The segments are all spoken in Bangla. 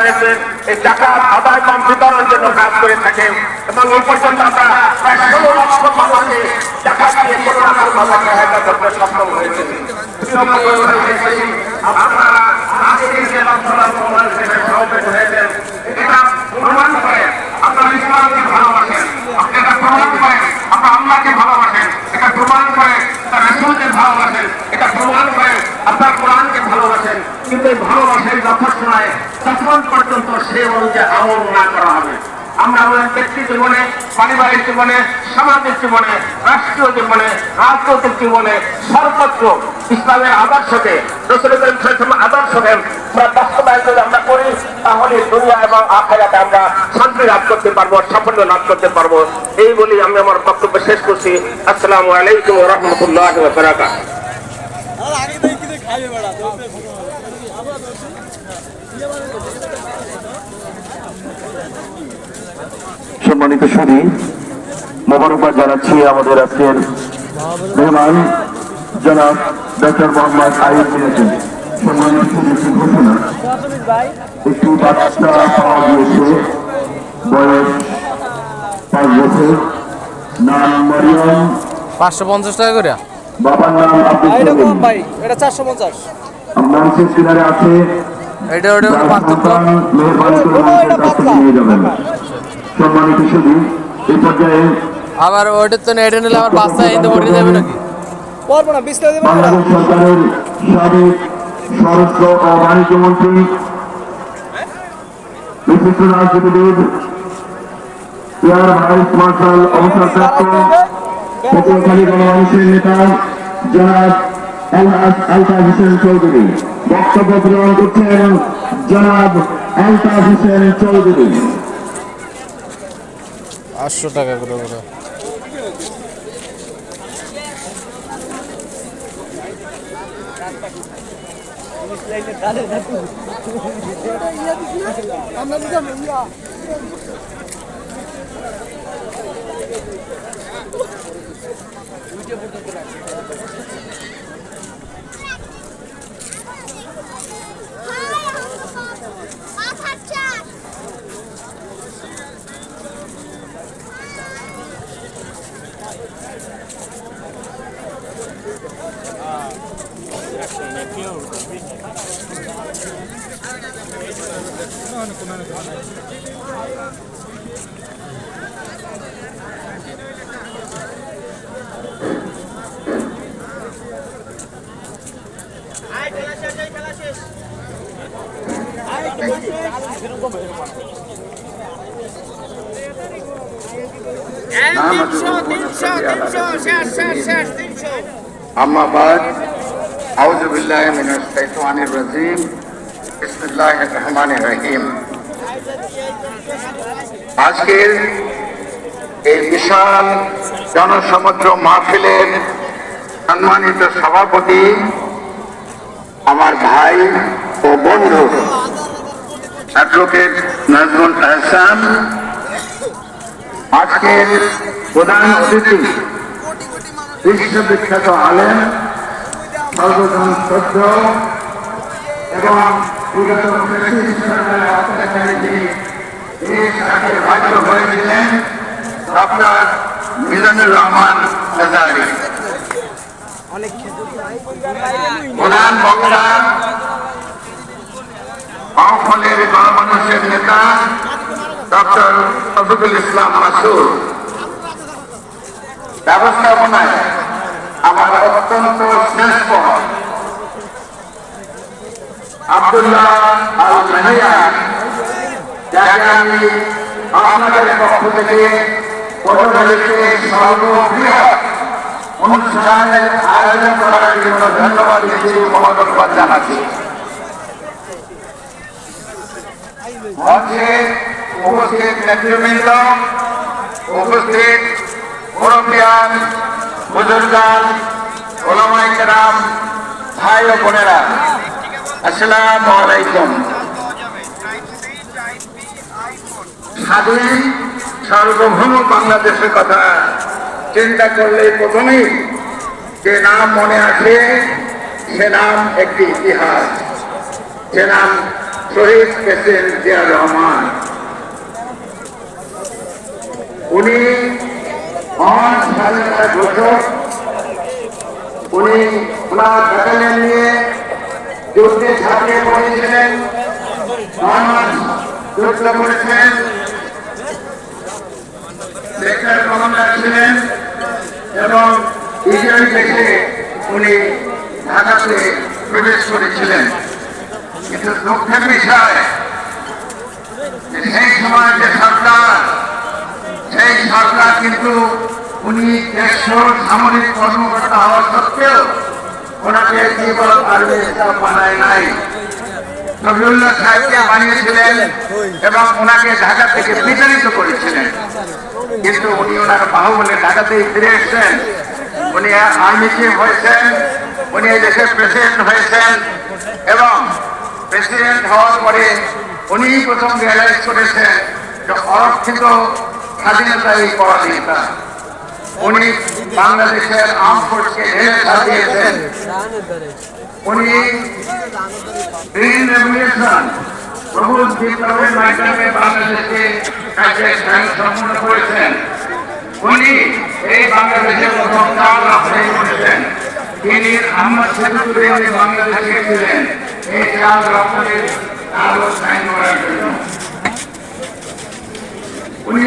রয়েছে এই জাকাত আদায় কম বিতরণের জন্য কাজ করে থাকে। এবং এই পর্যন্ত আমরা প্রায় ষোলো লক্ষ মানুষকে জাকাত দিয়ে কোনো কোনো ভাবে সহায়তা করতে সক্ষম হয়েছে। আপনারা প্রমাণ করে আপনারা ইসলামকে ভালোবাসেন এটা প্রমাণ করে আপনারা আল্লাহকে ভালোবাসেন এটা প্রমাণ করে তার রসুলকে ভালোবাসেন এটা প্রমাণ করে আপনার কোরআনকে ভালোবাসেন কিন্তু এই ভালোবাসেন যথেষ্ট নয় তখন পর্যন্ত আমল না করা হবে। আমরা ব্যক্তি জীবনে, পারিবারিক জীবনে, সামাজিক জীবনে, রাষ্ট্রীয় জীবনে, রাজনৈতিক জীবনে সর্বত্র ইসলামের আমরা বাস্তবায়ন যদি আমরা করি, তাহলে দুনিয়া এবং আখেরাতে আমরা শান্তি লাভ করতে পারব, সাফল্য লাভ করতে পারব। এই বলি আমি আমার বক্তব্য শেষ করছি। আসসালামু আলাইকুম রহমতুল্লাহ আর আগে দেখি যে খাইবে বেড়া সম্মানিত সুদী মোবারকবাদ জানাচ্ছি আমাদের আজকের মেহমান জনাব ডক্টর মোহাম্মদ মিয়াকে সম্মানিত সুদী ঘোষণা একটি বাচ্চা পাওয়া গিয়েছে বয়স পাঁচ বছর নাম মারিয়াম। পাঁচশো পঞ্চাশ টাকা করে বাবার নাম আব্দুল ভাই? এটা চারশো পঞ্চাশ। মানুষের কিনারে আছে। এটা ওটা মেহরবানি করে নিয়ে যাবেন। সম্মানিত সুদী এই পর্যায়ে আবার ওইটার তো এটা নিলে আবার বাচ্চা এতে ভরে যাবে নাকি? পারব না বিস্তারিত দেবেন বাংলাদেশ সরকারের সাবেক স্বরাষ্ট্র ও বাণিজ্য মন্ত্রী বিশিষ্ট রাজনীতিবিদ এয়ার ভাইস মার্শাল অবসরপ্রাপ্ত পটুয়াখালী গণমানুষের নেতা জনাব আলহাজ আলতাফ হোসেন চৌধুরী। বক্তব্য গ্রহণ করছেন জনাব আলতাফ হোসেন চৌধুরী। আটশো টাকা করে করে আচ্ছা তিনশো তিনশো তিনশো শেষ শেষ শেষ তিনশো أما بعد أعوذ بالله من الشيطان الرجيم আজকের এই বিশাল জনসমুদ্র মাহফিলের সম্মানিত সভাপতি আমার ভাই ও বন্ধু অ্যাডভোকেট নাজমুল আহসান। আজকের প্রধান অতিথি, বিশ্ববিখ্যাত আলেন সর্বজন সদ্য এবং বিগত সরকারের যিনি রহমান নাজারি প্রধান বক্তা বামফলের গণমানুষের নেতা ডক্টর শফিকুল ইসলাম মাসুর ব্যবস্থাপনায় আমার অত্যন্ত শ্রেষ্ঠ আব্দুল্লাহ আল মেহিয়া যাকে আমি আপনাদের পক্ষ থেকে পটুয়াখালীতে সর্ববৃহৎ অনুষ্ঠানের আয়োজন করার জন্য ধন্যবাদ দিচ্ছি মহোদরবাদ জানাচ্ছি। মঞ্চে উপস্থিত নেতৃবৃন্দ, উপস্থিত মুরব্বিয়ান, বুজুর্গান ওলামাই কেরাম, ভাই ও বোনেরা। সার্বভৌম বাংলাদেশের কথা চিন্তা করলে প্রথমেই যে নাম মনে আসে সে নাম একটি ইতিহাস। যে নাম শহীদ প্রেসিডেন্ট জিয়া রহমান। উনি স্বাধীনতা ঘোষক উনি ওনার ব্যাটালিয়ন নিয়ে যুদ্ধে ঝাঁপিয়ে পড়েছিলেন। যুদ্ধ করেছেন এবং বিজয় দেশে উনি ঢাকাতে প্রবেশ করেছিলেন। কিন্তু দুঃখের বিষয়, সেই সময় যে সরকার, সেই সরকার কিন্তু উনি দেড়শো সামরিক কর্মকর্তা হওয়া সত্ত্বেও ওনাকে কেবল আর্মি স্টাফ বানায় নাই। এবং ওনাকে ঢাকা থেকে করেছিলেন। উনি ওনার বাহুবলে ঢাকাতেই উনি আর্মি হয়েছেন, উনি দেশের প্রেসিডেন্ট হয়েছেন এবং প্রেসিডেন্ট হওয়ার পরে উনি প্রথম রিয়ালাইজ করেছেন অরক্ষিত স্বাধীনতা উনি বাংলাদেশের আর্ম ফোর্সকে ঢেলে সাজিয়েছেন উনি গ্রিন রেভলিউশন প্রবল বিপ্লবের মাধ্যমে বাংলাদেশকে কাজে সম্পূর্ণ করেছেন। উনি এই বাংলাদেশের প্রথম চাল রপ্তানি করেছেন। তিনি আহমদ সেতুরে বাংলাদেশে ছিলেন। এই চাল রপ্তানির আলো সাইন করার জন্য। উনি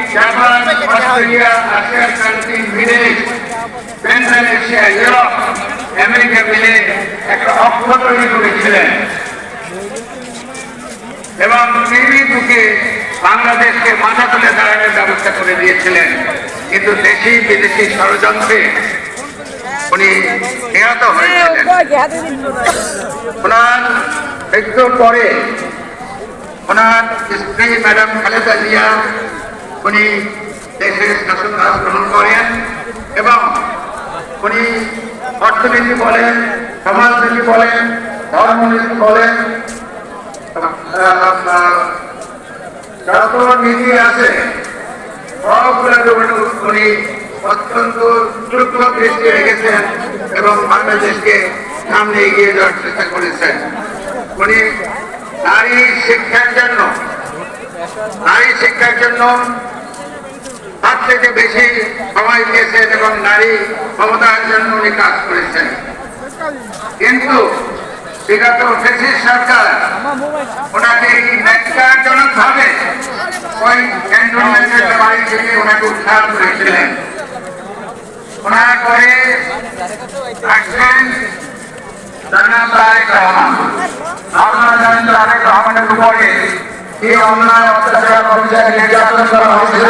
জাপান অস্ট্রেলিয়া, রাশিয়ার কান্ট্রি বিদেশ সেন্ট্রাল এশিয়া ইউরোপ আমেরিকা মিলে একটা অক্ষ তৈরি করেছিলেন। এবং নির্বিঘ্নকে বাংলাদেশকে মাথা তুলে দাঁড়ানোর ব্যবস্থা করে দিয়েছিলেন। কিন্তু দেশি, বিদেশি ষড়যন্ত্রে উনি নিহত হয়েছিলেন। ওনার মৃত্যুর পরে ওনার স্ত্রী ম্যাডাম খালেদা জিয়া উনি দেশের শাসন ভার গ্রহণ করেন এবং উনি অর্থনীতি বলেন, সমাজনীতি বলেন, ধর্মনীতি বলেন যত নীতি আছে উনি অত্যন্ত দ্রুত দৃষ্টি রেখেছেন এবং বাংলাদেশকে সামনে এগিয়ে যাওয়ার চেষ্টা করেছেন। উনি নারী শিক্ষার জন্য, নারী শিক্ষার জন্য তার থেকে বেশি সময় দিয়েছেন এবং নারী ক্ষমতার জন্য উনি কাজ করেছেন। কিন্তু বিগত ফেসিস সরকার। ওনাকে ন্যাক্কারজনক ভাবে ওই ক্যান্টনমেন্টের বাড়ি থেকে ওনাকে উৎখাত করেছিলেন। ওনার পরে আসছেন জানা তারেক রহমান। আপনারা জানেন তারেক রহমানের উপরে কি অন্যায় অত্যাচার অবিচার নির্যাতন করা হয়েছিল।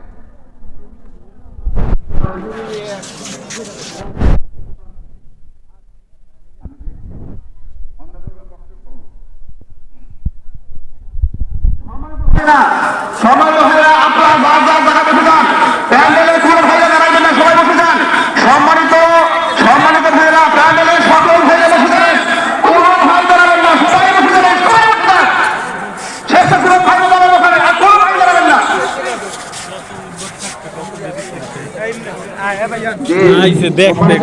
সবাই বসে যান আপনার বাস বাস দেখা বসে যান প্যান্ডেলের কোনো ভাইরা দাঁড়াবেন না সবাই বসে যান সম্মানিত সম্মানিত ভাইরা প্যান্ডেলের সকল ভাইরা বসে যান কোনো ভাই দাঁড়াবেন না সবাই বসে যাবেন সবাই বসে যান শেষ কোনো ভাই দাঁড়াবেন ওখানে আর কোনো ভাই দাঁড়াবেন না দেখ দেখ